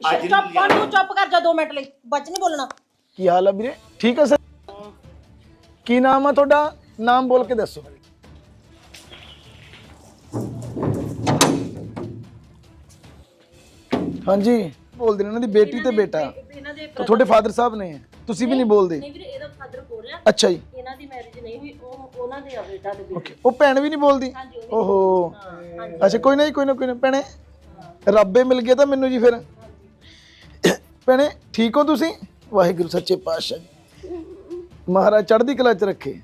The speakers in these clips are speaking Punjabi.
ਅੱਜ ਚੁੱਪ ਕਰ ਤੂੰ ਚੁੱਪ ਕਰ ਜਾ 2 ਮਿੰਟ ਲਈ ਬੱਚ ਨਹੀਂ ਬੋਲਣਾ। ਕੀ ਹਾਲ ਹੈ ਵੀਰੇ? ਠੀਕ ਹੈ ਸਰ? ਕੀ ਨਾਮ ਹੈ ਤੁਹਾਡਾ? ਨਾਮ ਬੋਲ ਕੇ ਦੱਸੋ। ਹਾਂਜੀ। ਬੋਲਦੇ ਨੇ ਇਹਨਾਂ ਦੀ ਬੇਟੀ ਤੇ ਬੇਟਾ। ਇਹਨਾਂ ਦੇ ਤਾਂ ਤੁਹਾਡੇ ਫਾਦਰ ਸਾਹਿਬ ਨੇ। ਤੁਸੀਂ ਵੀ ਨਹੀਂ ਬੋਲਦੇ। ਨਹੀਂ ਵੀਰੇ ਇਹਦਾ ਫਾਦਰ ਬੋਲ ਰਿਹਾ ਅੱਛਾ ਜੀ। ਇਹਨਾਂ ਦੀ ਮੈਰਿਜ ਨਹੀਂ ਹੋਈ ਉਹ ਉਹਨਾਂ ਦੇ ਆ ਬੇਟਾ ਤੇ ਬੇਟੀ। ਓਕੇ ਉਹ ਭੈਣ ਵੀ ਨਹੀਂ ਬੋਲਦੀ? ਹਾਂਜੀ ਉਹ ਓਹੋ। ਅੱਛਾ ਕੋਈ ਨਾ ਜੀ ਕੋਈ ਨਾ ਕੋਈ ਨਾ। ਭੈਣੇ ਰੱਬੇ ਮਿਲ ਗਿਆ ਤਾਂ ਮੈਨੂੰ ਜੀ ਫਿਰ। ਭੈਣੇ ਠੀਕ ਹੋ ਤੁਸੀਂ? ਵਾਹਿਗੁਰੂ ਸੱਚੇ ਪਾਤਸ਼ਾਹ ਮਹਾਰਾਜ ਚੜ੍ਹਦੀ ਕਲਾ ਚ ਰੱਖੇ।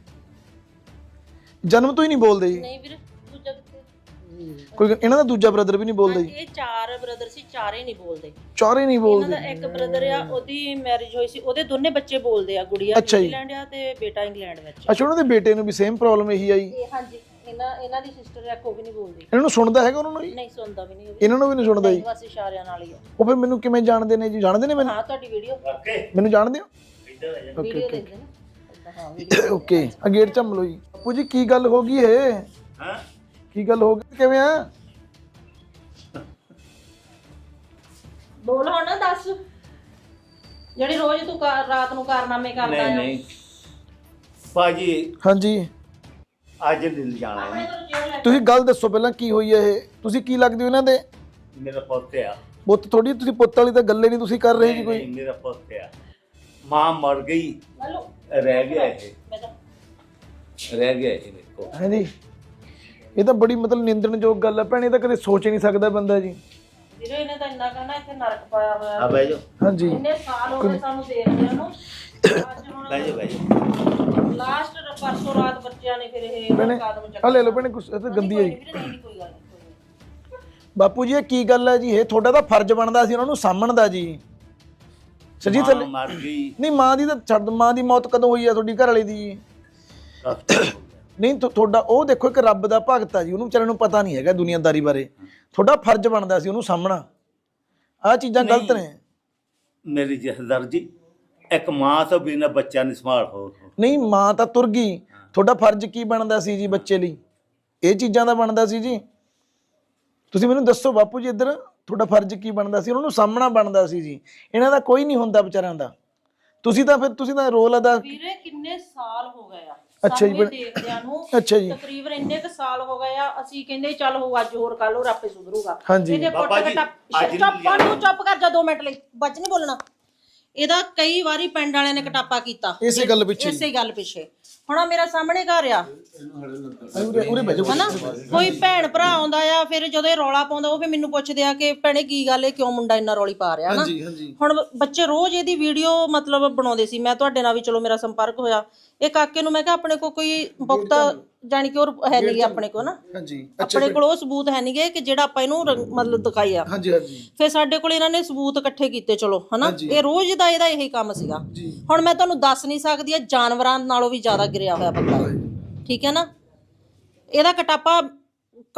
ਜਨਮ ਤੋਂ ਹੀ ਨਹੀਂ ਬੋਲਦੇ ਜੀ। ਨਹੀਂ ਵੀਰੇ ਦੂਜਾ ਕਿੱਥੇ? ਕੋਈ ਇਹਨਾਂ ਦਾ ਦੂਜਾ ਬ੍ਰਦਰ ਵੀ ਨਹੀਂ ਬੋਲਦਾ ਜੀ। ਇਹ ਚਾਰ ਬ੍ਰਦਰ ਸੀ ਚਾਰੇ ਨਹੀਂ ਬੋਲਦੇ। ਚਾਰੇ ਨਹੀਂ ਇਹਨਾਂ ਬੋਲਦੇ ਦਾ ਇੱਕ ਬ੍ਰਦਰ ਆ ਉਹਦੀ ਮੈਰਿਜ ਹੋਈ ਸੀ ਉਹਦੇ ਦੋਨੇ ਬੱਚੇ ਬੋਲਦੇ ਆ ਗੁੜੀਆ। ਨਿਊਜ਼ੀਲੈਂਡ ਆ ਤੇ ਬੇਟਾ ਇੰਗਲੈਂਡ ਵਿੱਚ ਅੱਛਾ ਉਹਨਾਂ ਦੇ ਬੇਟੇ ਨੂੰ ਵੀ ਸੇਮ ਪ੍ਰੋਬਲਮ ਇਹੀ ਆਈ। ਹਾਂਜੀ ਇਹਨਾਂ ਇਹਨਾਂ ਦੀ ਸਿਸਟਰ ਆ ਕੋ ਵੀ ਨਹੀਂ ਬੋਲਦੀ। ਇਹਨਾਂ ਨੂੰ ਸੁਣਦਾ ਹੈਗਾ ਉਹਨਾਂ ਨੂੰ ਜੀ? ਨਹੀਂ ਸੁਣਦਾ ਵੀ ਨਹੀਂ ਉਹ ਵੀ। ਇਹਨਾਂ ਨੂੰ ਵੀ ਨਹੀਂ ਸੁਣਦਾ ਜੀ? ਬਸ ਇਸ਼ਾਰਿਆਂ ਨਾਲ ਹੀ ਆ। ਉਹ ਫਿਰ ਮੈਨੂੰ ਕਿਵੇਂ ਜਾਣਦੇ ਨੇ ਜੀ? ਜਾਣਦੇ ਨੇ ਮੈਨੂੰ? ਹਾਂ ਤੁਹਾਡੀ ਵੀਡੀਓ ਮੈਨੂੰ ਜਾਣਦੇ ਹੋ? ਵੀਡੀਓ ਦੇਖਦੇ ਨਾ ਏਦਾਂ ਹਾਂ ਵੀਡੀਓ ਓਕੇ ਆ ਗੇਟ ਝੰਮ ਲਓ ਜੀ। ਬਾਪੂ ਜੀ ਕੀ ਗੱਲ ਹੋ ਗਈ ਹੈ ਹਾਂ? ਕੀ ਗੱਲ ਹੋ ਗਈ? ਕਿਵੇਂ ਆ? ਬੋਲ ਹੁਣ ਦੱਸ। ਜਿਹੜੀ ਰੋਜ਼ ਤੂੰ ਰਾਤ ਨੂੰ ਕਾਰਨਾਮੇ ਕਰਦਾ ਨਹੀਂ ਆ। ਨਹੀਂ। ਭਾਜੀ ਹਾਂਜੀ। ਅੱਜ ਨਹੀਂ ਜਾਣਾ ਆਪਣੇ ਇਹਨੇ। ਤੁਸੀਂ ਗੱਲ ਦੱਸੋ ਪਹਿਲਾਂ ਕੀ ਹੋਈ ਹੈ ਇਹ? ਤੁਸੀਂ ਕੀ ਲੱਗਦੇ ਹੋ ਇਹਨਾਂ ਦੇ? ਮੇਰਾ ਪੁੱਤ ਆ। ਪੁੱਤ ਥੋੜੀ ਤੁਸੀਂ ਪੁੱਤ ਵਾਲੀ ਤਾਂ ਗੱਲੇ ਨਹੀਂ ਤੁਸੀਂ ਕਰ ਰਹੇ ਜੀ ਕੋਈ? ਨਹੀਂ, ਮੇਰਾ ਪੁੱਤ ਆ। ਮਾਂ ਮਰ ਗਈ। ਰਹਿ ਗਿਆ ਇਹ। ਰਹਿ ਗਿਆ ਇਹ ਦੇਖੋ ਹਾਂਜੀ ਇਹ ਤਾਂ ਬੜੀ ਮਤਲਬ ਨਿੰਦਣਯੋਗ ਗੱਲ ਹੈ ਭੈਣੇ ਇਹ ਤਾਂ ਕਦੇ ਸੋਚ ਹੀ ਨਹੀਂ ਸਕਦਾ ਬੰਦਾ ਜੀ। ਵੀਰੇ ਇਹਨੇ ਤਾਂ ਇੰਨਾ ਕਹਿਣਾ ਇੱਥੇ ਨਰਕ ਪਾਇਆ ਹੋਇਆ। ਆ ਬਹਿ ਜਾ ਹਾਂਜੀ। ਇੰਨੇ ਸਾਲ ਹੋ ਗਏ ਸਾਨੂੰ ਦੇਖਦਿਆਂ ਨੂੰ। ਅੱਜ ਹੁਣ ਬਹਿ ਜਾ ਬਹਿ ਜਾ ਲਾਸਟ ਪਰਸੋਂ ਰਾਤ ਬੱਚਿਆਂ ਨੇ ਫਿਰ ਇਹ ਭੈਣੇ ਕਦਮ ਚੱਕ ਆ ਲੈ ਲਓ ਭੈਣੇ ਕੁਛ ਇਹ ਤਾਂ ਗੰਦੀ ਹੈ ਜੀ ਵੀਰੇ ਨਹੀਂ ਨਹੀਂ, ਕੋਈ ਗੱਲ ਨਹੀਂ ਕੋਈ ਗੱਲ ਬਾਪੂ ਜੀ ਇਹ ਕੀ ਗੱਲ ਹੈ ਜੀ? ਇਹ ਤੁਹਾਡਾ ਤਾਂ ਫਰਜ਼ ਬਣਦਾ ਸੀ ਉਹਨਾਂ ਨੂੰ ਸਾਂਭਣ ਦਾ ਜੀ। ਸਰਜੀਤ ਮਾਂ ਥੱਲੇ ਮਰ ਗਈ। ਨਹੀਂ ਮਾਂ ਦੀ ਤਾਂ ਛੱਡ ਮਾਂ ਦੀ ਮੌਤ ਕਦੋਂ ਹੋਈ ਆ ਤੁਹਾਡੀ ਘਰ ਵਾਲੀ ਦੀ? ਜੀ ਕਾਫੀ ਹੋ ਗਿਆ। ਨਹੀਂ ਤੁ- ਤੁਹਾਡਾ ਉਹ ਦੇਖੋ ਇੱਕ ਰੱਬ ਦਾ ਭਗਤ ਆ ਜੀ ਉਹਨੂੰ ਵਿਚਾਰੇ ਨੂੰ ਪਤਾ ਨਹੀਂ ਹੈਗਾ ਦੁਨੀਆਦਾਰੀ ਬਾਰੇ। ਤੁਹਾਡਾ ਫਰਜ਼ ਬਣਦਾ ਸੀ ਉਹਨੂੰ ਸਾਹਮਣਾ ਆਹ ਚੀਜ਼ਾਂ ਗਲਤ ਨੇ। ਮੇਰੀ ਜਹਦਰ ਜੀ। ਇੱਕ ਮਾਂ ਤੋਂ ਬਿਨਾਂ ਬੱਚਾ ਨਹੀਂ ਸੰਭਾਲ ਹੋ। ਨਹੀਂ ਮਾਂ ਤਾਂ ਤੁਰ ਗਈ। ਤੁਹਾਡਾ ਫਰਜ਼ ਕੀ ਬਣਦਾ ਸੀ ਜੀ ਬੱਚੇ ਲਈ? ਇਹ ਚੀਜ਼ਾਂ ਦਾ ਬਣਦਾ ਸੀ ਜੀ। ਤੁਸੀਂ ਮੈਨੂੰ ਦੱਸੋ ਬਾਪੂ ਜੀ ਇੱਧਰ ਤੁਹਾਡਾ ਫਰਜ਼ ਕੀ ਬਣਦਾ ਸੀ? ਉਹਨਾਂ ਨੂੰ ਸਾਹਮਣਾ ਬਣਦਾ ਸੀ ਜੀ। ਇਹਨਾਂ ਦਾ ਕੋਈ ਨਹੀਂ ਹੁੰਦਾ ਵਿਚਾਰਿਆਂ ਦਾ। ਤੁਸੀਂ ਤਾਂ ਫਿਰ ਤੁਸੀਂ ਤਾਂ ਰੋਲ ਅਦਾ ਵੀਰੇ ਕਿੰਨੇ ਸਾਲ ਹੋ ਗਏ ਆ? ਅੱਛਾ ਜੀ, ਸਾਨੂੰ ਇਹ ਪਰ- ਦੇਖਦਿਆਂ ਨੂੰ ਅੱਛਾ ਜੀ। ਤਕਰੀਬਨ ਇੰਨੇ ਕ ਸਾਲ ਹੋ ਗਏ ਆ ਅਸੀਂ ਕਹਿੰਦੇ ਚੱਲ ਹੋ ਅੱਜ ਹੋਰ ਕੱਲ ਹੋਰ ਆਪੇ ਸੁਧਰੂਗਾ। ਹਾਂਜੀ। ਇਹਦੇ ਪੁੱਟ ਬਾਬਾ ਜੀ, ਕਟਾ ਅੱਜ ਚੁੱਪ ਕਰ ਜਾ 2 ਮਿੰਟ ਲਈ। ਬੱਚ ਨਹੀਂ ਬੋਲਣਾ। ਇਹਦਾ ਕਈ ਵਾਰੀ ਪਿੰਡ ਵਾਲਿਆਂ ਨੇ ਕਟਾਪਾ ਕੀਤਾ। ਇਸੇ ਗੱਲ ਪਿੱਛੇ। ਇਸੇ ਗੱਲ ਪਿੱਛੇ। ਹੁਣ ਆਹ ਮੇਰਾ ਸਾਹਮਣੇ ਘਰ ਆ। ਉਰੇ ਉਰੇ ਬਹਿ ਜਾਓ ਹਨਾ? ਕੋਈ ਭੈਣ ਭਰਾ ਆਉਂਦਾ ਆ ਫਿਰ ਜਦੋਂ ਇਹ ਰੌਲਾ ਪਾਉਂਦਾ ਉਹ ਫਿਰ ਮੈਨੂੰ ਪੁੱਛਦੇ ਆ ਕਿ ਭੈਣੇ ਕੀ ਗੱਲ ਏ ਕਿਉਂ ਮੁੰਡਾ ਇੰਨਾ ਰੌਲੀ ਪਾ ਰਿਹਾ ਹਨਾ? ਹਾਂਜੀ ਹਾਂਜੀ। ਹੁਣ ਬੱਚੇ ਰੋਜ਼ ਇਹਦੀ ਵੀਡੀਓ ਮਤਲਬ ਬਣਾਉਂਦੇ ਸੀ। ਮੈਂ ਤੁਹਾਡੇ ਨਾਲ ਵੀ ਚਲੋ ਮੇਰਾ ਸੰਪਰਕ ਹੋਇਆ। ਇਹ ਕਾਕੇ ਨੂੰ ਮੈਂ ਕਿਹਾ ਆਪਣੇ ਕੋ ਕੋਈ ਪੁਖਤਾ ਜਾਣੀ ਕਿ ਉਹ ਹੈ ਨਹੀਂ ਆਪਣੇ ਕੋ ਨਾ। ਹਾਂਜੀ ਆਪਣੇ ਕੋਲ ਉਹ ਸਬੂਤ ਹੈ ਨਹੀਂਗੇ ਕਿ ਜਿਹੜਾ ਆਪਾਂ ਇਹਨੂੰ ਰੰਗ- ਮਤਲਬ ਦਿਖਾਈ ਆ। ਹਾਂਜੀ ਹਾਂਜੀ। ਫਿਰ ਸਾਡੇ ਕੋਲ ਇਹਨਾਂ ਨੇ ਸਬੂਤ ਇਕੱਠੇ ਕੀਤੇ ਚਲੋ ਹਨਾ? ਇਹ ਰੋਜ਼ ਦਾ ਇਹਦਾ ਇਹੀ ਕੰਮ ਸੀਗਾ। ਜੀ। ਹੁਣ ਮੈਂ ਤੁਹਾਨੂੰ ਦੱਸ ਨਹੀਂ ਸਕਦੀ ਇਹ ਜਾਨਵਰਾਂ ਨਾਲੋਂ ਵੀ ਜ਼ਿਆਦਾ ਗਿਰਿਆ ਹੋਇਆ ਬੰਦਾ। ਹੈ। ਠੀਕ ਹੈ ਨਾ? ਇਹਦਾ ਕਟਾਪਾ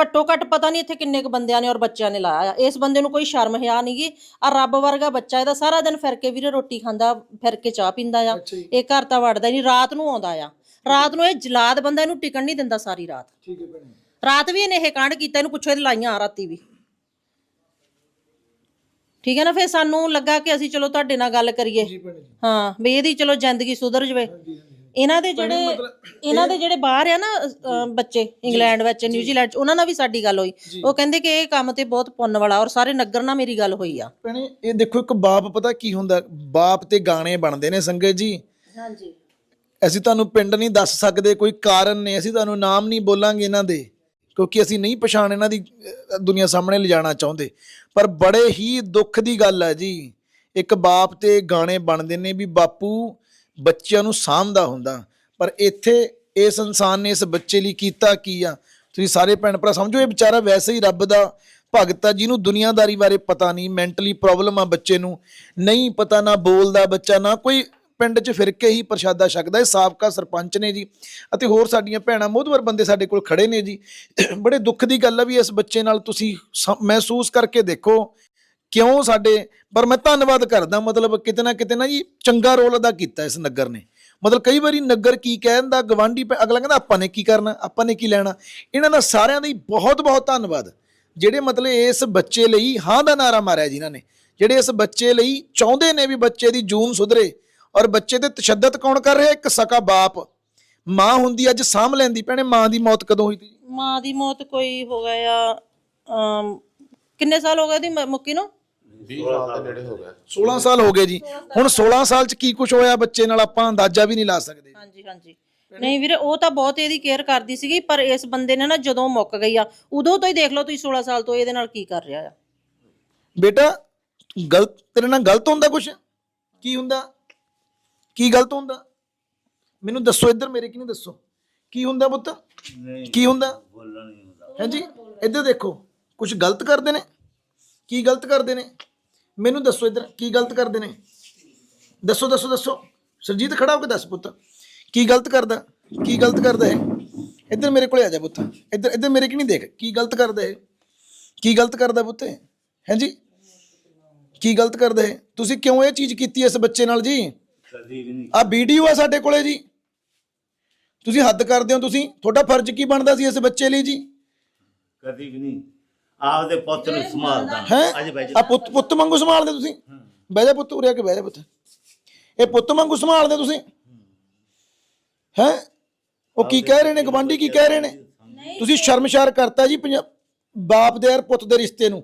ਘੱਟੋ ਘੱਟ ਪਤਾ ਨਹੀਂ ਇੱਥੇ ਕਿੰਨੇ ਕੁ ਬੰਦਿਆਂ ਨੇ ਔਰ ਬੱਚਿਆਂ ਨੇ ਲਾਇਆ ਆ। ਇਸ ਬੰਦੇ ਨੂੰ ਕੋਈ ਸ਼ਰਮ ਹਿਆ ਨਹੀਂਗੀ। ਆ ਰੱਬ ਵਰਗਾ ਬੱਚਾ ਇਹਦਾ ਸਾਰਾ ਦਿਨ ਫਿਰ ਕੇ ਵੀਰੇ ਰੋਟੀ ਖਾਂਦਾ ਫਿਰ ਕੇ ਚਾਹ ਪੀਂਦਾ ਆ। ਅੱਛਾ ਜੀ। ਇਹ ਘਰ ਤਾਂ ਵੜਦਾ ਨਹੀਂ ਰਾਤ ਨੂੰ ਆਉਂਦਾ ਆ। ਰਾਤ ਨੂੰ ਇਹ ਜਲਾਦ ਬੰਦਾ ਇਹਨੂੰ ਟਿਕਣ ਨਹੀਂ ਦਿੰਦਾ ਸਾਰੀ ਰਾਤ। ਠੀਕ ਹੈ ਭੈਣੇ। ਰਾਤ ਵੀ ਇਹਨੇ ਇਹ ਕਾਂਡ ਕੀਤਾ ਇਹਨੂੰ ਪੁੱਛੋ ਇਹਦੇ ਲਾਈਆਂ ਆ ਰਾਤੀ ਵੀ। ਠੀਕ ਹੈ ਨਾ ਫਿਰ ਸਾਨੂੰ ਲੱਗਾ ਕਿ ਅਸੀਂ ਚਲੋ ਤੁਹਾਡੇ ਨਾਲ ਗੱਲ ਕਰੀਏ। ਜੀ ਭੈਣੇ ਜੀ। ਹਾਂ ਵੀ ਇਹਦੀ ਚਲੋ ਜ਼ਿੰਦਗੀ ਸੁਧਰ ਜਵੇ। ਇਹਨਾਂ ਦੇ ਜਿਹੜੇ ਇਹਨਾਂ ਦੇ ਜਿਹੜੇ ਬਾਹਰ ਆ ਨਾ ਬੱਚੇ ਇੰਗਲੈਂਡ ਵਿੱਚ ਨਿਊਜ਼ੀਲੈਂਡ ਚ ਉਹਨਾਂ ਨਾਲ ਵੀ ਸਾਡੀ ਗੱਲ ਹੋਈ। ਉਹ ਕਹਿੰਦੇ ਕਿ ਇਹ ਕੰਮ ਤੇ ਬਹੁਤ ਪੁੰਨ ਵਾਲਾ ਔਰ ਸਾਰੇ ਨਗਰ ਨਾਲ ਮੇਰੀ ਗੱਲ ਹੋਈ ਆ। ਭੈਣੇ ਇਹ ਦੇਖੋ ਇੱਕ ਬਾਪ ਪਤਾ ਕੀ ਹੁੰਦਾ? ਬਾਪ ਤੇ ਗਾਣੇ ਬਣਦੇ ਨੇ ਸੰਗਤ ਜੀ। ਹਾਂਜੀ। ਅਸੀਂ ਤੁਹਾਨੂੰ ਪਿੰਡ ਨਹੀਂ ਦੱਸ ਸਕਦੇ ਕੋਈ ਕਾਰਨ ਨੇ। ਅਸੀਂ ਤੁਹਾਨੂੰ ਨਾਮ ਨਹੀਂ ਬੋਲਾਂਗੇ ਇਹਨਾਂ ਦੇ ਕਿਉਂਕਿ ਅਸੀਂ ਨਹੀਂ ਪਛਾਣ ਇਹਨਾਂ ਦੀ ਅਹ, ਦੁਨੀਆ ਸਾਹਮਣੇ ਲਿਜਾਣਾ ਚਾਹੁੰਦੇ। ਪਰ ਬੜੇ ਹੀ ਦੁੱਖ ਦੀ ਗੱਲ ਹੈ ਜੀ। ਇੱਕ ਬਾਪ ਤੇ ਗਾਣੇ ਬਣਦੇ ਨੇ ਵੀ ਬਾਪੂ ਬੱਚਿਆਂ ਨੂੰ ਸਾਂਭਦਾ ਹੁੰਦਾ। ਪਰ ਇੱਥੇ ਇਸ ਇਨਸਾਨ ਨੇ ਇਸ ਬੱਚੇ ਲਈ ਕੀਤਾ ਕੀ ਆ? ਤੁਸੀਂ ਸਾਰੇ ਭੈਣ ਭਰਾ ਸਮਝੋ, ਇਹ ਵਿਚਾਰਾ ਵੈਸੇ ਹੀ ਰੱਬ ਦਾ ਭਗਤ ਆ, ਜਿਹਨੂੰ ਦੁਨੀਆਦਾਰੀ ਬਾਰੇ ਪਤਾ ਨਹੀਂ ਮੈਂਟਲੀ ਪ੍ਰੋਬਲਮ ਆ ਬੱਚੇ ਨੂੰ। ਨਹੀਂ ਪਤਾ ਨਾ ਬੋਲਦਾ ਬੱਚਾ, ਨਾ ਕੋਈ ਪਿੰਡ 'ਚ ਫਿਰ ਕੇ ਹੀ ਪ੍ਰਸ਼ਾਦਾ ਛਕਦਾ। ਇਹ ਸਾਬਕਾ ਸਰਪੰਚ ਨੇ ਜੀ, ਅਤੇ ਹੋਰ ਸਾਡੀਆਂ ਭੈਣਾਂ ਮੋਹਦਵਰ ਬੰਦੇ ਸਾਡੇ ਕੋਲ ਖੜੇ ਨੇ ਜੀ। ਬੜੇ ਦੁੱਖ ਦੀ ਗੱਲ ਆ ਵੀ ਇਸ ਬੱਚੇ ਨਾਲ ਤੁਸੀਂ ਸ- ਮਹਿਸੂਸ ਕਰਕੇ ਦੇਖੋ ਕਿਉਂ ਸਾਡੇ ਪਰ ਮੈਂ ਧੰਨਵਾਦ ਕਰਦਾ ਮਤਲਬ ਕਿਤੇ ਨਾ ਕਿਤੇ ਨਾ ਜੀ ਚੰਗਾ ਰੋਲ ਅਦਾ ਕੀਤਾ ਇਸ ਨਗਰ ਨੇ। ਮਤਲਬ ਕਈ ਵਾਰੀ ਨਗਰ ਕੀ ਕਹਿੰਦਾ ਗਵਾਂਢੀ ਪੈ- ਅਗਲਾ ਕਹਿੰਦਾ ਆਪਾਂ ਨੇ ਕੀ ਕਰਨਾ? ਆਪਾਂ ਨੇ ਕੀ ਲੈਣਾ? ਇਹਨਾਂ ਦਾ ਸਾਰਿਆਂ ਦਾ ਹੀ ਬਹੁਤ ਬਹੁਤ ਧੰਨਵਾਦ ਜਿਹੜੇ ਮਤਲਬ ਇਸ ਬੱਚੇ ਲਈ ਹਾਂ ਦਾ ਨਾਰਾ ਮਾਰਿਆ ਜਿਨ੍ਹਾਂ ਨੇ। ਜਿਹੜੇ ਇਸ ਬੱਚੇ ਲਈ ਚਾਹੁੰਦੇ ਨੇ ਵੀ ਬੱਚੇ ਦੀ ਜੂਨ ਸੁਧਰੇ ਔਰ ਬੱਚੇ ਤੇ ਤਸ਼ੱਦਦ ਕੌਣ ਕਰ ਰਿਹਾ? ਇੱਕ ਸਕਾ ਬਾਪ। ਮਾਂ ਹੁੰਦੀ ਅੱਜ ਸਾਂਭ ਲੈਂਦੀ ਭੈਣੇ ਮਾਂ ਦੀ ਮੌਤ ਕਦੋਂ ਹੋਈ ਤੀ ਮਾਂ ਦੀ ਮੌਤ ਕੋਈ ਹੋ ਗਿਆ ਆ ਅਮ, ਕਿੰਨੇ ਸਾਲ ਹੋ ਗਏ ਦੀ ਮੁੱਕੀ ਨੂੰ? 16 ਸਾਲ ਹੋ ਗਏ ਜੀ। ਹੁਣ 16 ਸਾਲ ਚ ਕੀ ਕੁਝ ਹੋਇਆ ਬੱਚੇ ਨਾਲ ਆਪਾਂ ਅੰਦਾਜ਼ਾ ਵੀ ਨਹੀਂ ਲਾ ਸਕਦੇ। ਹਾਂਜੀ ਹਾਂਜੀ। ਨਹੀਂ ਵੀਰੇ ਉਹ ਤਾਂ ਬਹੁਤ ਇਹਦੀ ਕੇਅਰ ਕਰਦੀ ਸੀਗੀ ਪਰ ਇਸ ਬੰਦੇ ਨੇ ਨਾ ਜਦੋਂ ਮੁੱਕ ਗਈ ਆ ਉਦੋਂ ਤੋਂ ਹੀ ਦੇਖ ਲਓ ਤੁਸੀਂ 16 ਸਾਲ ਤੋਂ ਇਹਦੇ ਨਾਲ ਕੀ ਕਰ ਰਿਹਾ ਆ। ਬੇਟਾ ਗਲਤ ਤੇਰੇ ਨਾਲ ਗਲਤ ਹੁੰਦਾ ਕੁਝ ਕੀ ਹੁੰਦਾ? ਕੀ ਗਲਤ ਹੁੰਦਾ? ਮੈਨੂੰ ਦੱਸੋ ਇੱਧਰ ਮੇਰੇ ਕੀ ਨਹੀਂ ਦੱਸੋ? ਕੀ ਹੁੰਦਾ ਪੁੱਤ? ਨਹੀਂ। ਕੀ ਹੁੰਦਾ? ਬੋਲਣਾ ਨਹੀਂ ਹੁੰਦਾ। ਹਾਂਜੀ ਇੱਧਰ ਦੇਖੋ ਕੁਝ ਗਲਤ ਕਰਦੇ ਨੇ? ਕੀ ਗਲਤ ਕਰਦੇ ਨੇ? ਮੈਨੂੰ ਦੱਸੋ ਇੱਧਰ ਕੀ ਗਲਤ ਕਰਦੇ ਨੇ? ਦੱਸੋ ਦੱਸੋ ਦੱਸੋ। ਸਰਜੀਤ ਖੜਾ ਹੋ ਕੇ ਦੱਸ ਪੁੱਤ। ਕੀ ਗਲਤ ਕਰਦਾ? ਕੀ ਗਲਤ ਕਰਦਾ ਹੈ ਇੱਧਰ ਮੇਰੇ ਕੋਲੇ ਆ ਜਾ ਪੁੱਤ। ਇੱਧਰ ਇੱਧਰ ਮੇਰੇ ਕੀ ਨਹੀਂ ਦੇਖ? ਕੀ ਗਲਤ ਕਰਦਾ ਹੈ ਕੀ ਗਲਤ ਕਰਦਾ ਪੁੱਤ ਹਾਂਜੀ ਕੀ ਗਲਤ ਕਰਦਾ ਹੈ ਤੁਸੀਂ ਕਿਉਂ ਇਹ ਚੀਜ਼ ਕੀਤੀ ਇਸ ਬੱਚੇ ਨਾਲ ਜੀ? ਕਦੀ ਵੀ ਨਹੀਂ ਆ ਵੀਡੀਓ ਆ ਸਾਡੇ ਕੋਲੇ ਜੀ। ਤੁਸੀਂ ਹੱਦ ਕਰਦੇ ਹੋ ਤੁਸੀਂ। ਤੁਹਾਡਾ ਫਰਜ਼ ਕੀ ਬਣਦਾ ਸੀ ਇਸ ਬੱਚੇ ਲਈ ਜੀ? ਕਦੀ ਵੀ ਨਹੀਂ। ਆਪਦੇ ਪੁੱਤ ਨੂੰ ਸੰਭਾਲਦਾ। ਹੈ? ਅੱਜ ਆ ਪੁੱਤ ਪੁੱਤ ਵਾਂਗੂ ਸੰਭਾਲਦੇ ਤੁਸੀਂ? ਬਹਿ ਜਾ ਪੁੱਤ ਉਰੇ ਆ ਕੇ ਬਹਿ ਜਾ ਪੁੱਤ। ਇਹ ਪੁੱਤ ਵਾਂਗੂ ਸੰਭਾਲਦੇ ਤੁਸੀਂ? ਹੈ। ਉਹ ਕੀ ਕਹਿ ਰਹੇ ਨੇ? ਗਵਾਂਢੀ ਕੀ ਕਹਿ ਰਹੇ ਨੇ? ਤੁਸੀਂ ਸ਼ਰਮਸ਼ਾਰ ਕਰਤਾ ਜੀ ਪੰਜਾ- ਬਾਪ ਦੇ ਔਰ ਪੁੱਤ ਦੇ ਰਿਸ਼ਤੇ ਨੂੰ।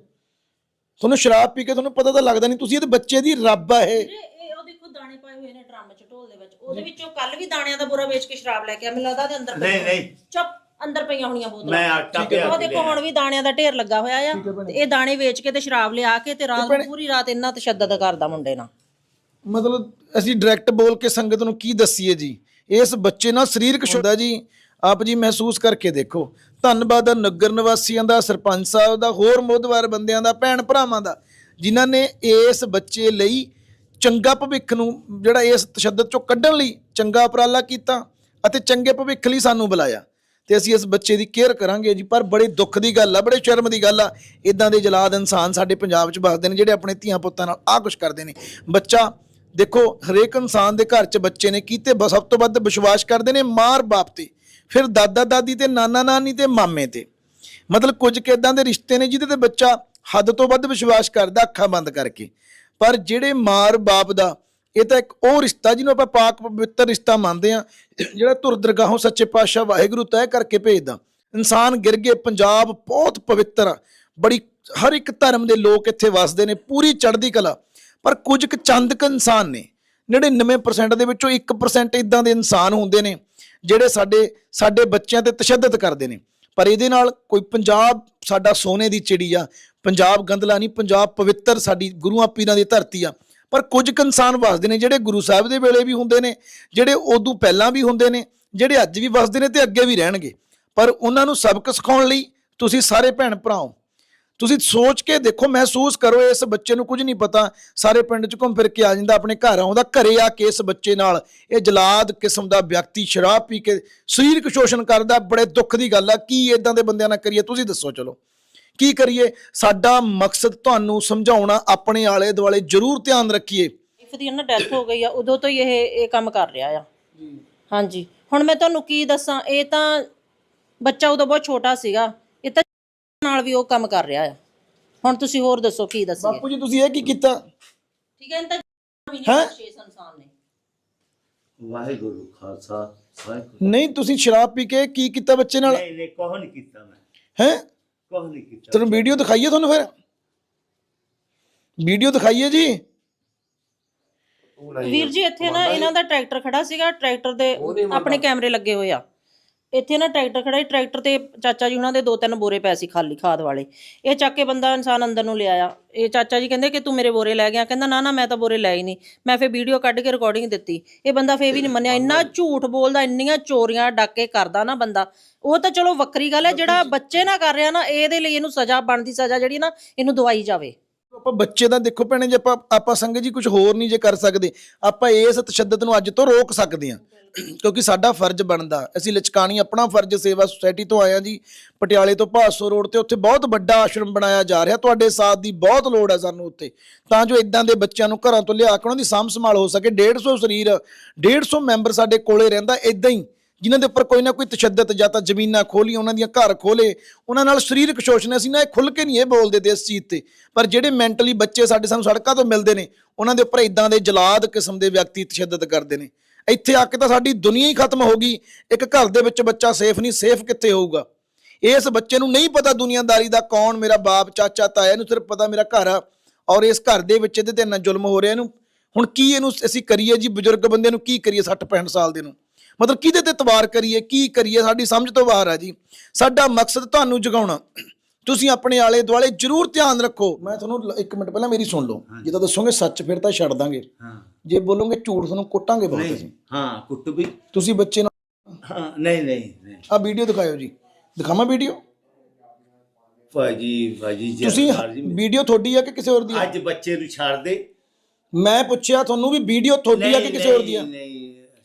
ਤੁਹਾਨੂੰ ਸ਼ਰਾਬ ਪੀ ਕੇ ਤੁਹਾਨੂੰ ਪਤਾ ਤਾਂ ਲੱਗਦਾ ਨਹੀਂ। ਤੁਸੀਂ ਇਹਦੇ ਬੱਚੇ ਦੀ ਰੱਬ ਆ ਇਹ। ਇਹ ਉਹ ਦੇਖੋ ਦਾਣੇ ਪਾਏ ਹੋਏ ਨੇ ਡਰਮ ਚ ਢੋਲ ਦੇ ਵਿੱਚ। ਉਹਦੇ ਵਿੱਚੋਂ ਕੱਲ ਵੀ ਦਾਣਿਆਂ ਦਾ ਬੁਰਾ ਵੇਚ ਕੇ ਸ਼ਰਾਬ ਲੈ ਕੇ ਆ। ਮੈਨੂੰ ਲੱਗਦਾ ਦੇ ਅੰਦਰ ਨਹੀਂ ਨਹੀਂ। ਚੁੱਪ। ਅੰਦਰ ਪਈਆਂ ਹੋਣੀਆਂ ਬੋਤਲਾਂ। ਮੈਂ ਆਟਾ ਪਿਆ ਉਹ ਦੇਖੋ ਹੁਣ ਵੀ ਦਾਣਿਆਂ ਦਾ ਢੇਰ ਲੱਗਾ ਹੋਇਆ ਆ ਤੇ ਇਹ ਦਾਣੇ ਵੇਚ ਕੇ ਤੇ ਸ਼ਰਾਬ ਲਿਆ ਕੇ ਤੇ ਰਾਤ ਨੂੰ ਪੂਰੀ ਰਾਤ ਇੰਨਾ ਤਸ਼ੱਦਦ ਕਰਦਾ ਮੁੰਡੇ ਨਾਲ। ਮਤਲਬ ਅਸੀਂ ਡਾਇਰੈਕਟ ਬੋਲ ਕੇ ਸੰਗਤ ਨੂੰ ਕੀ ਦੱਸੀਏ ਜੀ? ਇਸ ਬੱਚੇ ਨਾਲ ਸਰੀਰਕ ਸ਼ੁੱਧਾ ਜੀ ਆਪ ਜੀ ਮਹਿਸੂਸ ਕਰਕੇ ਦੇਖੋ। ਧੰਨਵਾਦ ਆ ਨਗਰ ਨਿਵਾਸੀਆਂ ਦਾ ਸਰਪੰਚ ਸਾਹਿਬ ਦਾ ਹੋਰ ਮੋਦਵਾਰ ਬੰਦਿਆਂ ਦਾ ਭੈਣ ਭਰਾਵਾਂ ਦਾ ਜਿਨ੍ਹਾਂ ਨੇ ਇਸ ਬੱਚੇ ਲਈ ਚੰਗਾ ਭਵਿੱਖ ਨੂੰ ਜਿਹੜਾ ਇਸ ਤਸ਼ੱਦਦ ਚੋਂ ਕੱਢਣ ਲਈ ਚੰਗਾ ਉਪਰਾਲਾ ਕੀਤਾ ਅਤੇ ਚੰਗੇ ਭਵਿੱਖ ਲਈ ਸਾਨੂੰ ਬੁਲਾਇਆ। ਤੇ ਅਸੀਂ ਇਸ ਬੱਚੇ ਦੀ ਕੇਅਰ ਕਰਾਂਗੇ ਜੀ, ਪਰ ਬੜੇ ਦੁੱਖ ਦੀ ਗੱਲ ਆ, ਬੜੇ ਸ਼ਰਮ ਦੀ ਗੱਲ ਆ। ਇਦਾਂ ਦੇ ਜਲਾਦ ਇਨਸਾਨ ਸਾਡੇ ਪੰਜਾਬ 'ਚ ਵੱਸਦੇ ਨੇ, ਜਿਹੜੇ ਆਪਣੇ ਧੀਆਂ ਪੁੱਤਾਂ ਨਾਲ ਆਹ ਕੁਛ ਕਰਦੇ ਨੇ। ਬੱਚਾ, ਦੇਖੋ, ਹਰੇਕ ਇਨਸਾਨ ਦੇ ਘਰ 'ਚ ਬੱਚੇ ਨੇ ਕੀਤੇ ਬ- ਸਭ ਤੋਂ ਵੱਧ ਵਿਸ਼ਵਾਸ ਕਰਦੇ ਨੇ ਮਾਰ ਬਾਪ ਤੇ। ਫਿਰ ਦਾਦਾ ਦਾਦੀ ਤੇ, ਨਾਨਾ ਨਾਨੀ ਤੇ, ਮਾਮੇ ਤੇ। ਮਤਲਬ ਕੁਝ ਕੁ ਏਦਾਂ ਦੇ ਰਿਸ਼ਤੇ ਨੇ ਜਿਹਦੇ ਤੇ ਬੱਚਾ ਹੱਦ ਤੋਂ ਵੱਧ ਵਿਸ਼ਵਾਸ ਕਰਦਾ, ਅੱਖਾਂ ਬੰਦ ਕਰਕੇ। ਪਰ ਜਿਹੜੇ ਮਾਰ ਬਾਪ ਦਾ ਇਹ ਤਾਂ ਇੱਕ ਉਹ ਰਿਸ਼ਤਾ ਜਿਹਨੂੰ ਆਪਾਂ ਪਾਕ ਪਵਿੱਤਰ ਰਿਸ਼ਤਾ ਮੰਨਦੇ ਆ ਜਿਹੜਾ ਧੁਰ ਦਰਗਾਹੋਂ ਸੱਚੇ ਪਾਤਸ਼ਾਹ ਵਾਹਿਗੁਰੂ ਤੈਅ ਕਰਕੇ ਭੇਜਦਾ। ਇਨਸਾਨ ਗਿਰ ਗਏ, ਪੰਜਾਬ ਬਹੁਤ ਪਵਿੱਤਰ ਆ। ਬੜੀ, ਹਰ ਇੱਕ ਧਰਮ ਦੇ ਲੋਕ ਇੱਥੇ ਵੱਸਦੇ ਨੇ, ਪੂਰੀ ਚੜ੍ਹਦੀ ਕਲਾ। ਪਰ ਕੁਝ ਕੁ ਚੰਦ ਕੁ ਇਨਸਾਨ ਨੇ 99% ਦੇ ਵਿੱਚੋਂ 1% ਇਦਾਂ ਦੇ ਇਨਸਾਨ ਹੁੰਦੇ ਨੇ, ਜਿਹੜੇ ਸਾਡੇ ਸਾਡੇ ਬੱਚਿਆਂ ਤੇ ਤਸ਼ੱਦਦ ਕਰਦੇ ਨੇ। ਪਰ ਇਹਦੇ ਨਾਲ ਕੋਈ ਪੰਜਾਬ ਸਾਡਾ ਸੋਨੇ ਦੀ ਚਿੜੀ ਆ, ਪੰਜਾਬ ਗੰਦਲਾ ਨਹੀਂ, ਪੰਜਾਬ ਪਵਿੱਤਰ ਸਾਡੀ ਗੁਰੂਆਂ ਪੀਰਾਂ ਦੀ ਧਰਤੀ ਆ। ਪਰ ਕੁਝ ਕੁ ਇਨਸਾਨ ਵਸਦੇ ਨੇ ਜਿਹੜੇ ਗੁਰੂ ਸਾਹਿਬ ਦੇ ਵੇਲੇ ਵੀ ਹੁੰਦੇ ਨੇ, ਜਿਹੜੇ ਉਦੋਂ ਪਹਿਲਾਂ ਵੀ ਹੁੰਦੇ ਨੇ, ਜਿਹੜੇ ਅੱਜ ਵੀ ਵਸਦੇ ਨੇ ਤੇ ਅੱਗੇ ਵੀ ਰਹਿਣਗੇ। ਪਰ ਉਹਨਾਂ ਨੂੰ ਸਬਕ ਸਿਖਾਉਣ ਲਈ ਤੁਸੀਂ ਸਾਰੇ ਭੈਣ ਭਰਾਓ ਤੁਸੀਂ ਸੋਚ ਕੇ ਦੇਖੋ, ਮਹਿਸੂਸ ਕਰੋ ਇਸ ਬੱਚੇ ਨੂੰ ਕੁਝ ਨਹੀਂ ਪਤਾ, ਸਾਰੇ ਪਿੰਡ 'ਚ ਘੁੰਮ ਫਿਰ ਕੇ ਆ ਜਾਂਦਾ ਆਪਣੇ ਘਰ ਆਉਂਦਾ, ਘਰੇ ਆ ਕੇ ਇਸ ਬੱਚੇ ਨਾਲ ਇਹ ਜਲਾਦ ਕਿਸਮ ਦਾ ਵਿਅਕਤੀ ਸ਼ਰਾਬ ਪੀ ਕੇ ਸਰੀਰਕ ਸ਼ੋਸ਼ਣ ਕਰਦਾ, ਬੜੇ ਦੁੱਖ ਦੀ ਗੱਲ ਆ, ਕੀ ਇਦਾਂ ਦੇ ਬੰਦਿਆਂ ਨਾਲ ਕਰੀਏ, ਤੁਸੀਂ ਦੱਸੋ ਚਲੋ। ਕੀ ਕਰੀਏ? ਸਾਡਾ ਮਕਸਦ ਤੁਹਾਨੂੰ ਸਮਝਾਉਣਾ ਆਪਣੇ ਆਲੇ ਦੁਆਲੇ ਜ਼ਰੂਰ ਧਿਆਨ ਰੱਖੀਏ। ਇਫ ਦੀ ਨਾ ਡੈਥ ਹੋ ਗਈ ਆ ਉਦੋਂ ਤੋਂ ਹੀ ਇਹ ਇਹ ਕੰਮ ਕਰ ਰਿਹਾ ਆ। ਹਾਂਜੀ। ਹੁਣ ਮੈਂ ਤੁਹਾਨੂੰ ਕੀ ਦੱਸਾਂ ਇਹ ਤਾਂ ਬੱਚਾ ਉਦੋਂ ਬਹੁਤ ਛੋਟਾ ਸੀਗਾ ਇਹ ਤਾਂ ਨਾਲ ਵੀ ਉਹ ਕੰਮ ਕਰ ਰਿਹਾ ਆ। ਹੁਣ ਤੁਸੀਂ ਹੋਰ ਦੱਸੋ ਕੀ ਦੱਸੀਏ? ਬਾਪੂ ਜੀ ਤੁਸੀਂ ਇਹ ਕੀ ਕੀਤਾ? ਠੀਕ ਹੈ ਇਹ ਤਾਂ ਵੀ ਨਹੀਂ ਹੈਂ? ਬਖਸ਼ੇ ਇਸ ਇਨਸਾਨ ਨੇ। ਵਾਹਿਗੁਰੂ ਖਾਲਸਾ ਵਾਹਿਗੁਰੂ। ਨਹੀਂ ਤੁਸੀਂ ਸ਼ਰਾਬ ਪੀ ਕੇ ਕੀ ਕੀਤਾ ਬੱਚੇ ਨਾਲ? ਨਹੀਂ ਨਹੀਂ ਕੋਹ ਨਹੀਂ ਕੀਤਾ ਮੈਂ। ਹੈ? ਕੋਹ ਨਹੀਂ ਕੀਤਾ। ਤੈਨੂੰ ਵੀਡੀਓ ਦਿਖਾਈਏ ਤੁਹਾਨੂੰ ਫਿਰ? ਵੀਡੀਓ ਦਿਖਾਈਏ ਜੀ। ਵੀਰ ਜੀ ਇੱਥੇ ਨਾ ਇਹਨਾਂ ਦਾ ਟਰੈਕਟਰ ਖੜਾ ਸੀਗਾ ਟਰੈਕਟਰ ਦੇ ਆਪਣੇ ਕੈਮਰੇ ਲੱਗੇ ਹੋਏ ਆ। ਇੱਥੇ ਨਾ ਟਰੈਕਟਰ ਖੜਾ ਸੀ, ਟਰੈਕਟਰ ਤੇ ਚਾਚਾ ਜੀ ਉਹਨਾਂ ਦੇ ਦੋ ਤਿੰਨ ਬੋਰੇ ਪਏ ਸੀ ਖਾਲੀ ਖਾਦ ਵਾਲੇ। ਇਹ ਚੱਕ ਕੇ ਬੰਦਾ ਇਨਸਾਨ ਅੰਦਰ ਨੂੰ ਲਿਆਇਆ। ਇਹ ਚਾਚਾ ਜੀ ਕਹਿੰਦੇ ਕਿ ਤੂੰ ਮੇਰੇ ਬੋਰੇ ਲੈ ਗਿਆ। ਕਹਿੰਦਾ, ਨਾ ਨਾ, ਮੈਂ ਤਾਂ ਬੋਰੇ ਲੈ ਹੀ ਨਹੀਂ। ਮੈਂ ਫੇਰ ਵੀਡੀਓ ਕੱਢ ਕੇ ਰਿਕਾਰਡਿੰਗ ਦਿੱਤੀ। ਇਹ ਬੰਦਾ ਫੇਰ ਵੀ ਨਹੀਂ ਮੰਨਿਆ। ਇੰਨਾ ਝੂਠ ਬੋਲਦਾ, ਇੰਨੀਆਂ ਚੋਰੀਆਂ ਡਾਕੇ ਕਰਦਾ ਨਾ ਬੰਦਾ। ਉਹ ਤਾਂ ਚਲੋ ਵੱਖਰੀ ਗੱਲ ਹੈ। ਜਿਹੜਾ ਬੱਚੇ ਨਾ ਕਰ ਰਿਹਾ ਨਾ, ਇਹਦੇ ਲਈ ਇਹਨੂੰ ਸਜ਼ਾ, ਬਣਦੀ ਸਜ਼ਾ ਜਿਹੜੀ ਨਾ, ਇਹਨੂੰ ਦਵਾਈ ਜਾਵੇ। ਆਪਾਂ ਬੱਚੇ ਦਾ ਦੇਖੋ ਭੈਣੇ, ਜੇ ਆਪਾਂ ਆਪਾਂ ਸੰਗਤ ਜੀ ਕੁਝ ਹੋਰ ਨਹੀਂ ਜੇ ਕਰ ਸਕਦੇ, ਆਪਾਂ ਇਸ ਤਸ਼ੱਦਦ ਨੂੰ ਅੱਜ ਤੋਂ ਰੋਕ ਸਕਦੇ ਹਾਂ। ਕਿਉਂਕਿ ਸਾਡਾ ਫਰਜ਼ ਬਣਦਾ। ਅਸੀਂ ਲਚਕਾਣੀ ਆਪਣਾ ਫਰਜ਼ ਸੇਵਾ ਸੁਸਾਇਟੀ ਤੋਂ ਆਇਆ ਜੀ, ਪਟਿਆਲੇ ਤੋਂ ਭਾਸੋ ਰੋਡ ਤੇ ਉੱਥੇ ਬਹੁਤ ਵੱਡਾ ਆਸ਼ਰਮ ਬਣਾਇਆ ਜਾ ਰਿਹਾ। ਤੁਹਾਡੇ ਸਾਥ ਦੀ ਬਹੁਤ ਲੋੜ ਹੈ ਸਾਨੂੰ ਉੱਥੇ। ਤਾਂ ਜੋ ਇਦਾਂ ਦੇ ਬੱਚਿਆਂ ਨੂੰ ਘਰਾਂ ਤੋਂ ਲਿਆ ਕੇ ਉਹਨਾਂ ਦੀ ਸਾਂਭ ਸੰਭਾਲ ਹੋ ਸਕੇ। 150 ਸਰੀਰ 150 ਮੈਂਬਰ ਸਾਡੇ ਕੋਲੇ ਰਹਿੰਦਾ ਇਦਾਂ ਹੀ। ਜਿਨ੍ਹਾਂ ਦੇ ਉੱਪਰ ਕੋਈ ਨਾ ਕੋਈ ਤਸ਼ੱਦਦ ਜਾਂ ਤਾਂ ਜ਼ਮੀਨਾਂ ਖੋਲੀਆਂ, ਉਹਨਾਂ ਦੀਆਂ ਘਰ ਖੋਲੇ, ਉਹਨਾਂ ਨਾਲ ਸਰੀਰਕ ਸ਼ੋਸ਼ਣ ਅਸੀਂ ਨਾ ਇਹ ਖੁੱਲ ਕੇ ਨਹੀਂ ਇਹ ਬੋਲਦੇ ਤੇ ਇਸ ਚੀਜ਼ ਤੇ। ਪਰ ਜਿਹੜੇ ਮੈਂਟਲੀ ਬੱਚੇ ਸਾਡੇ ਸਾਨੂੰ ਸੜਕਾਂ ਤੋਂ ਮਿਲਦੇ ਨੇ, ਉਹਨਾਂ ਦੇ ਉੱਪਰ ਇਦਾਂ ਦੇ ਜਲਾਦ ਕਿਸਮ ਦੇ ਵਿਅਕਤੀ ਤਸ਼ੱਦਦ ਕਰਦੇ ਨੇ। ਇੱਥੇ ਆ ਕੇ ਤਾਂ ਸਾਡੀ ਦੁਨੀਆ ਹੀ ਖਤਮ ਹੋ ਗਈ। ਇੱਕ ਘਰ ਦੇ ਵਿੱਚ ਬੱਚਾ ਸੇਫ ਨਹੀਂ ਸੇਫ ਕਿੱਥੇ ਹੋਊਗਾ? ਇਸ ਬੱਚੇ ਨੂੰ ਨਹੀਂ ਪਤਾ ਦੁਨੀਆਦਾਰੀ ਦਾ ਕੌਣ ਮੇਰਾ ਬਾਪ, ਚਾਚਾ, ਤਾਇਆ, ਇਹਨੂੰ ਸਿਰਫ ਪਤਾ ਮੇਰਾ ਘਰ ਆ। ਔਰ ਇਸ ਘਰ ਦੇ ਵਿੱਚ ਇਹਦੇ ਤੇ ਇੰਨਾ ਜ਼ੁਲਮ ਹੋ ਰਿਹਾ ਇਹਨੂੰ। ਹੁਣ ਕੀ ਇਹਨੂੰ ਅਸੀਂ ਕਰੀਏ ਜੀ? ਬਜ਼ੁਰਗ ਬੰਦੇ ਨੂੰ ਕੀ ਕਰੀਏ 60 65 ਸਾਲ ਦੇ ਨੂੰ? ਮਤਲਬ ਕਿਹਦੇ ਤੇ ਤਵਾਰ ਕਰੀਏ ਕੀ ਕਰੀਏ ਸਾਡੀ ਸਮਝ ਤੋਂ ਬਾਹਰ ਆ ਜੀ। ਸਾਡਾ ਮਕਸਦ ਤੁਹਾਨੂੰ ਜਗਾਉਣਾ। ਤੁਸੀਂ ਆਪਣੇ ਆਲੇ ਦੁਆਲੇ ਜ਼ਰੂਰ ਧਿਆਨ ਰੱਖੋ। ਮੈਂ ਤੁਹਾਨੂੰ ਲ- ਇੱਕ ਮਿੰਟ ਪਹਿਲਾਂ ਮੇਰੀ ਸੁਣ ਲਓ। ਜੇ ਤਾਂ ਦੱਸੋਗੇ ਸੱਚ ਫਿਰ ਤਾਂ ਛੱਡ ਦਾਂਗੇ। ਜੇ ਬੋਲੋਗੇ ਝੂਠ ਤੁਹਾਨੂੰ ਕੁੱਟਾਂਗੇ ਬਹੁਤ ਅਸੀਂ। ਹਾਂ ਕੁੱਟ ਵੀ। ਤੁਸੀਂ ਬੱਚੇ ਨੂੰ ਹਾਂ ਨਹੀਂ ਨਹੀਂ ਆ ਵੀਡੀਓ ਦਿਖਾਇਓ ਜੀ। ਦਿਖਾਵਾਂ ਵੀਡੀਓ? ਭਾਜੀ ਭਾਜੀ ਤੁਸੀਂ ਜੀ। ਵੀਡੀਓ ਤੁਹਾਡੀ ਆ ਕਿ ਕਿਸੇ ਹੋਰ ਦੀ ਅੱਜ ਬੱਚੇ ਨੂੰ ਛੱਡ ਦੇ। ਮੈਂ ਪੁੱਛਿਆ ਤੁਹਾਨੂੰ ਵੀ ਵੀਡੀਓ ਤੁਹਾਡੀ ਆ ਕਿ ਕਿਸੇ ਹੋਰ ਦੀ ਆ? ਨਹੀਂ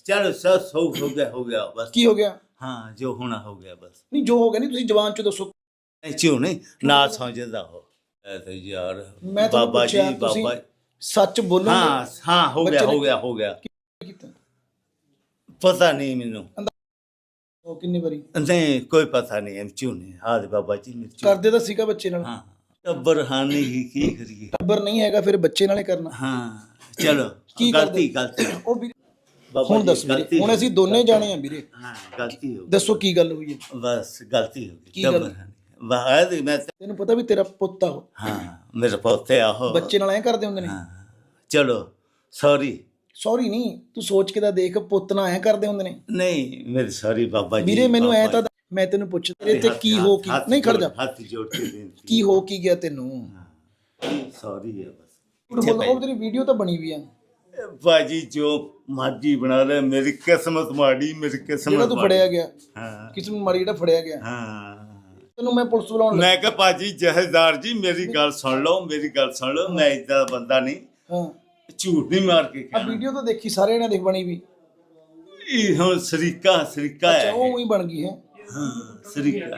ਚਲੋ ਸਭ ਸੋ ਹੋ ਗਿਆ ਹੋ ਗਿਆ ਬਸ। ਕੀ ਹੋ ਗਿਆ? ਹਾਂ ਜੋ ਹੋਣਾ ਹੋ ਗਿਆ ਬਸ। ਨਹੀਂ ਜੋ ਹੋ ਗਿਆ ਨਹੀਂ ਤੁਸੀਂ ਜਵਾਨ ਚ ਦੱਸੋ। ਨਹੀਂ ਕਿਉਂ ਨਹੀਂ ਨਾ ਸਮਝਦਾ ਹੋ ਐਸੇ ਯਾਰ ਮੈਂ ਤੁਹਾਨੂੰ ਬਾਬਾ ਜੀ ਪੁੱਛਿਆ ਤੁਸੀਂ ਬਾਬਾ ਸੱਚ ਬੋਲੋਗੇ ਹਾਂ ਹਾਂ ਹੋ ਗਿਆ ਬੱਚੇ ਨੇ- ਹੋ ਗਿਆ ਹੋ ਗਿਆ। ਕੀਤਾ? ਪਤਾ ਨਹੀਂ ਮੈਨੂੰ। ਉਹ ਕਿੰਨੀ ਵਾਰੀ? ਨਹੀਂ ਕੋਈ ਪਤਾ ਨਹੀਂ ਕਿਉਂ ਨਹੀਂ ਹਾਂ ਬਾਬਾ ਜੀ ਮੇਰੇ ਕਿਉਂ ਕਰਦੇ ਤਾਂ ਸੀਗਾ ਬੱਚੇ ਨਾਲ। ਹਾਂ ਟੱਬਰ ਹਾਨੀ ਹੀ ਕੀ ਕਰੀਏ। ਟੱਬਰ ਨਹੀਂ ਹੈਗਾ ਫਿਰ ਬੱਚੇ ਨਾਲੇ ਕਰਨਾ। ਹਾਂ ਚਲੋ ਕੀ ਗਲਤੀ ਕਰਦੇ? ਗਲਤੀ ਉਹ ਵੀਰੇ ਬਾਬਾ ਹੁਣ ਜੀ, ਦੱਸ ਵੀਰੇ ਗਲਤੀ ਹੁਣ ਹੋ ਅਸੀਂ ਗਈ। ਦੋਨੇ ਜਾਣੇ ਆ ਵੀਰੇ। ਹਾਂ ਗਲਤੀ ਹੋ ਗਈ। ਦੱਸੋ ਕੀ ਗੱਲ ਹੋਈ ਹੈ? ਬਸ ਗਲਤੀ ਹੋ ਗਈ ਕੀ ਗੱਲ? ਟੱਬਰ ਹਾਨੀ ਬਾਹਰ ਮੈਂ ਤਾਂ- ਤੈਨੂੰ ਪਤਾ ਵੀ ਤੇਰਾ ਪੁੱਤ ਆ ਉਹ। ਹਾਂ ਮੇਰੇ ਪੋਤੇ ਆਹੋ ਬੱਚੇ ਨਾਲ ਐ ਕਰਦੇ ਹੁੰਦੇ ਨੇ? ਹਾਂ ਚਲੋ ਸੌਰੀ ਸੌਰੀ ਨਹੀਂ ਤੂੰ ਸੋਚ ਕੇ ਤਾਂ ਦੇਖ ਪੁੱਤ ਨਾਲ ਐ ਕਰਦੇ ਹੁੰਦੇ ਨੇ। ਨਹੀਂ ਮੇਰੇ ਸੌਰੀ ਬਾਬਾ ਜੀ ਵੀਰੇ ਮੈਨੂੰ ਐ ਬਾਬਾ ਤਾਂ ਮੈਂ ਤੈਨੂੰ ਪੁੱਛ ਤੇਰੇ ਤੇ ਹੱਥ- ਕੀ ਹੋ ਕੀ ਹੱਥ ਨਹੀਂ ਖੜ ਜਾ। ਹੱਥ ਜੋੜ ਕੇ ਬੇਨਤੀ ਕੀ ਹੋ ਕੀ ਗਿਆ ਤੈਨੂੰ? ਸੌਰੀ ਹੈ ਬਸ। ਝੂਠ ਬੋਲ ਉਹ ਤੇਰੀ ਵੀਡੀਓ ਤਾਂ ਬਣੀ ਵੀ ਆ। ਬਾਜੀ ਜੋ ਮਰਜ਼ੀ ਬਣਾ ਲੈ ਮੇਰੀ ਕਿਸਮਤ ਮਾੜੀ ਮੇਰੀ ਕਿਸਮਤ ਜਿਹੜਾ ਤੂੰ ਮਾੜੀ। ਫੜਿਆ ਗਿਆ ਹਾਂ। ਕਿਸ ਨੂੰ ਮਾਰੀ ਜਿਹੜਾ ਫੜਿਆ ਗਿਆ। ਹਾਂ। ਤੈਨੂੰ ਮੈਂ ਪੁਲਿਸ ਬੁਲਾਉਣ ਲੱਗਾ। ਮੈਂ ਕਿਹਾ ਭਾਜੀ ਜਹੇਦਾਰ ਜੀ ਮੇਰੀ ਗੱਲ ਸੁਣ ਲਓ ਮੇਰੀ ਗੱਲ ਸੁਣ ਲਓ ਮੈਂ ਇਦਾਂ ਦਾ ਬੰਦਾ ਨਹੀਂ। ਹਾਂ। ਝੂਠ ਨਹੀਂ ਮਾਰ ਕੇ ਆ ਕਹਿਣਾ। ਵੀਡੀਓ ਤਾਂ ਦੇਖੀ ਸਾਰੇ ਨੇ ਦੇਖ ਬਣੀ ਵੀ। ਇਹ ਹੁਣ ਸਰੀਕਾ ਸਰੀਕਾ ਅੱਛਾ ਹੈ। ਉਹ ਹੀ ਬਣ ਗਈ ਹੈ। ਹਾਂ ਸਰੀਕਾ।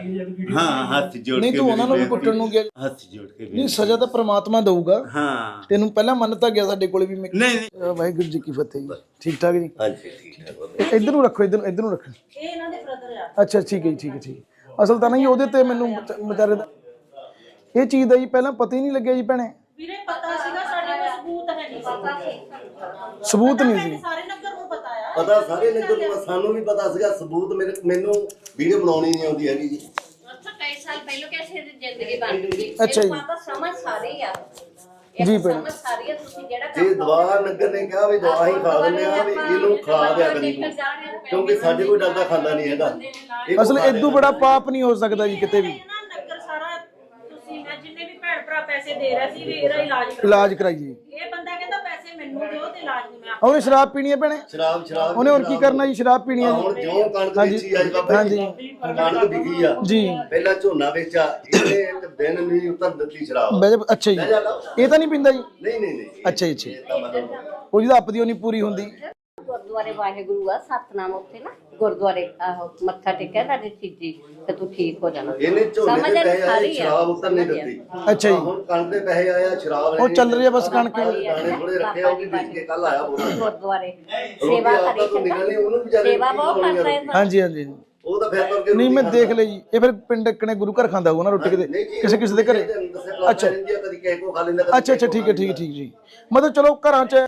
ਹਾਂ ਹੱਥ ਜੋੜ ਕੇ ਨਹੀਂ ਤੂੰ ਉਹਨਾਂ ਨੂੰ ਵੀ ਕੁੱਟਣ ਨੂੰ ਗਿਆ। ਹੱਥ ਜੋੜ ਕੇ ਨਹੀਂ। ਸਜ਼ਾ ਤਾਂ ਪ੍ਰਮਾਤਮਾ ਦਊਗਾ। ਹਾਂ। ਤੈਨੂੰ ਪਹਿਲਾਂ ਮੰਨ ਤਾਂ ਗਿਆ ਸਾਡੇ ਕੋਲੇ ਵੀ ਮੈਂ ਨਹੀਂ ਨਹੀਂ। ਅਹ ਵਾਹਿਗੁਰੂ ਜੀ ਕੀ ਫਤਿਹ ਜੀ। ਠੀਕ ਠਾਕ ਜੀ? ਹਾਂਜੀ ਠੀਕ ਹੈ ਇਹ ਇੱਧਰ ਨੂੰ ਰੱਖੋ ਇੱਧਰ ਨੂੰ ਇੱਧਰ ਨੂੰ ਰੱਖੋ ਇਹ ਇਹਨਾਂ ਦੇ ਬ੍ਰਦਰ ਆ। ਅੱਛਾ ਠੀਕ ਹੈ ਜੀ ਠੀਕ ਹੈ ਠੀਕ ਹੈ। ਅਸਲ ਤਾਂ ਨਹੀਂ ਉਹਦੇ ਤੇ ਮੈਨੂੰ ਵਿਚ- ਵਿਚਾਰੇ ਦਾ ਇਹ ਚੀਜ਼ ਦਾ ਜੀ ਪਹਿਲਾਂ ਪਤਾ ਹੀ ਨਹੀਂ ਲੱਗਿਆ ਜੀ ਭੈਣੇ। ਵੀਰੇ ਪਤਾ ਸੀਗਾ ਸਾਡੇ ਕੋਲ ਸਬੂਤ ਹੈ ਨਹੀਂ। ਪਤਾ ਸੀ ਸਬੂਤ ਨਹੀਂ ਸੀ। ਸਾਰੇ ਨਗਰ ਪਤਾ ਸਾਰੇ ਨਗਰ ਨੂੰ ਸਾਨੂੰ ਵੀ ਪਤਾ ਸੀਗਾ ਸਬੂਤ ਮੇਰੇ ਮੈਨੂੰ ਵੀਡੀਓ ਬਣਾਉਣੀ ਨਹੀਂ ਆਉਂਦੀ ਹੈਗੀ ਜੀ। ਅੱਛਾ ਕਈ ਸਾਲ ਪਹਿਲਾਂ कैसे ਜ਼ਿੰਦਗੀ ਬਣ ਗਈ। ਅੱਛਾ ਜੀ। ਪਾਪਾ ਸਮਝ ਸਾਰੀ ਆ। ਜੀ ਜੀ ਭੈਣ। ਸਮਝ ਸਾਰੀ ਆ ਤੁਸੀਂ ਜਿਹੜਾ ਜੇ ਦਵਾ ਨਗਰ ਨੇ ਕਿਹਾ ਵੀ ਦਵਾ ਹੀ ਖਾ ਦਿੰਦੇ ਆ ਵੀ ਇਹਨੂੰ ਖਾ ਦਿਆ ਕਰੀ ਤੂੰ ਕਿਉਂਕਿ ਸਾਡੇ ਕੋਈ ਡਰਦਾ ਖਾਂਦਾ ਨਹੀਂ ਹੈਗਾ। ਇਹ ਅਸਲ ਇਦੋਂ ਬੜਾ ਪਾਪ ਨਹੀਂ ਹੋ ਸਕਦਾ ਜੀ ਕਿਤੇ ਵੀ। ਇਹ ਨਾ ਨਗਰ ਸਾਰਾ ਤੁਸੀਂ ਮੈਂ ਜਿੰਨੇ ਵੀ ਭੈਣ ਭਰਾ ਪੈਸੇ ਦੇ ਰਹੇ ਸੀ ਵੀ ਇਹਦਾ ਇਲਾਜ ਕਰੋ ਇਲਾਜ ਕਰਾਈਏ ਇਹ ਬੰਦਾ ਕਹਿੰਦਾ ਪੈਸੇ ਮੈਨੂੰ ਦਿਓ ਤੇ ਇਲਾਜ ਨਹੀਂ ਮੈਂ ਉਹਨੇ ਸ਼ਰਾਬ ਪੀਣੀ ਹੈ ਭੈਣੇ? ਸ਼ਰਾਬ ਸ਼ਰਾਬ ਉਹਨੇ ਹੋਰ ਕੀ ਕਰਨਾ ਜੀ? ਸ਼ਰਾਬ ਪੀਣੀ ਹੈ ਹੁਣ ਜੀ ਕਣਕ ਹਾਂਜੀ। ਵੇਚੀ ਅੱਜ ਬਾਬਾ ਹਾਂਜੀ। ਕਣਕ ਵਿਕੀ ਆ। ਜੀ। ਪਹਿਲਾਂ ਝੋਨਾ ਵੇਚਾ ਇਹਨੇ ਇੱਕ ਦਿਨ ਨਹੀਂ ਉਤਰ ਦਿੱਤੀ ਸ਼ਰਾਬ। ਬਹਿ ਜਾ- ਅੱਛਾ ਜੀ। ਇਹ ਤਾਂ ਨਹੀਂ ਪੀਂਦਾ ਜੀ? ਨਹੀਂ ਨਹੀਂ ਨਹੀਂ। ਅੱਛਾ ਜੀ ਅੱਛਾ। ਉਹਦੀ ਤਾਂ ਆਪਦੀ ਉਹ ਨਹੀਂ ਪੂਰੀ ਹੁੰਦੀ। ਗੁਰਦੁਆਰੇ ਵਾਹਿਗੁਰੂ ਆ ਸਤਨਾਮ ਉੱਥੇ ਨਾ ਗੁਰਦੁਆਰੇ ਆਹੋ ਮੱਥਾ ਟੇਕਿਆ ਨਾ ਚੀਜੀ ਤੇ ਤੂੰ ਠੀਕ ਹੋ ਜਾਣਾ। ਇਹਨੇ ਝੋਨੇ ਸਮਝ ਆ ਆਏ ਸਾਰੀ ਆ। ਸ਼ਰਾਬ ਉਤਰ ਨਹੀਂ ਦਿੱਤੀ। ਅੱਛਾ ਜੀ। ਹੁਣ ਕਣਕ ਦੇ ਪੈਸੇ ਆਇਆ ਸ਼ਰਾਬ ਉਹ ਚੱਲ ਰਹੀ ਹੈ ਬਸ ਕਣਕ। ਦਾਣੇ ਥੋੜੇ ਰੱਖੇ ਆ ਉਹ ਵੀ ਵੇਚ ਕੇ ਕੱਲ ਆਇਆ ਬੋਲ ਗੁਰਦੁਆਰੇ। ਸੇਵਾ ਆਪਦਾ ਕਰੀ ਤੋਂ ਨਿਕਲਣੀ ਉਹਨੂੰ ਵਿਚਾਰੇ ਸੇਵਾ ਬਹੁਤ ਕਰਦਾ ਆ ਹੈ ਹਾਂਜੀ ਹਾਂਜੀ। ਉਹ ਤਾਂ ਫਿਰ ਤੁਰ ਕੇ ਨਹੀਂ ਮੈਂ ਦੇਖ ਲਈ। ਜੀ ਇਹ ਫਿਰ ਪਿੰਡ ਕਨੇ ਗੁਰੂ ਘਰ ਖਾਂਦਾ ਹੋਊਗਾ ਨਾ ਰੋਟੀ ਕਿਤੇ? ਜੀ, ਕਿਸੇ ਕਿਸੇ ਦੇ ਘਰੇ? ਅੱਛਾ। ਅੱਛਾ ਅੱਛਾ ਠੀਕ ਹੈ ਠੀਕ ਹੈ ਠੀਕ ਜੀ। ਮਤਲਬ ਚਲੋ ਘਰਾਂ 'ਚ